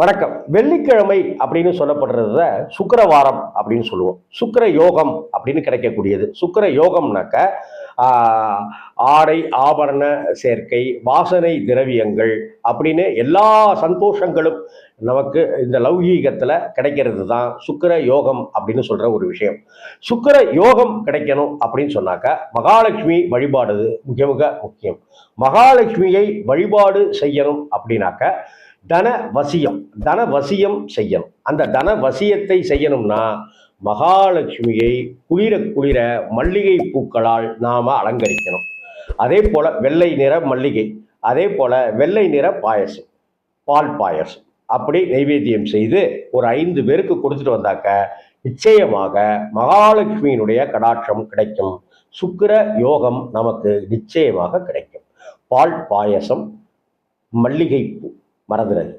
வணக்கம். வெள்ளிக்கிழமை அப்படின்னு சொல்லப்படுறத சுக்கரவாரம் அப்படின்னு சொல்லுவோம். சுக்கிர யோகம் அப்படின்னு கிடைக்கக்கூடியது. சுக்கிர யோகம்னாக்க ஆடை ஆபரண சேர்க்கை வாசனை திரவியங்கள் அப்படின்னு எல்லா சந்தோஷங்களும் நமக்கு இந்த லௌகீகத்தில் கிடைக்கிறது தான் சுக்கிர யோகம் அப்படின்னு சொல்கிற ஒரு விஷயம். சுக்கிர யோகம் கிடைக்கணும் அப்படின்னு சொன்னாக்க மகாலட்சுமி வழிபாடு மிக மிக முக்கியம். மகாலட்சுமியை வழிபாடு செய்யணும் அப்படின்னாக்க தன வசியம் தன வசியம் செய்யணும். அந்த தன வசியத்தை செய்யணும்னா மகாலட்சுமியை குளிர குளிர மல்லிகை பூக்களால் நாம் அலங்கரிக்கணும். அதே போல் வெள்ளை நிற மல்லிகை அதே போல் வெள்ளை நிற பாயசம் பால் பாயசம். அப்படி நைவேத்தியம் செய்து ஒரு ஐந்து பேருக்கு கொடுத்துட்டு வந்தாக்க நிச்சயமாக மகாலட்சுமியினுடைய கடாட்சம் கிடைக்கும். சுக்கிர யோகம் நமக்கு நிச்சயமாக கிடைக்கும். பால் பாயசம் மல்லிகைப்பூ மறந்துடாது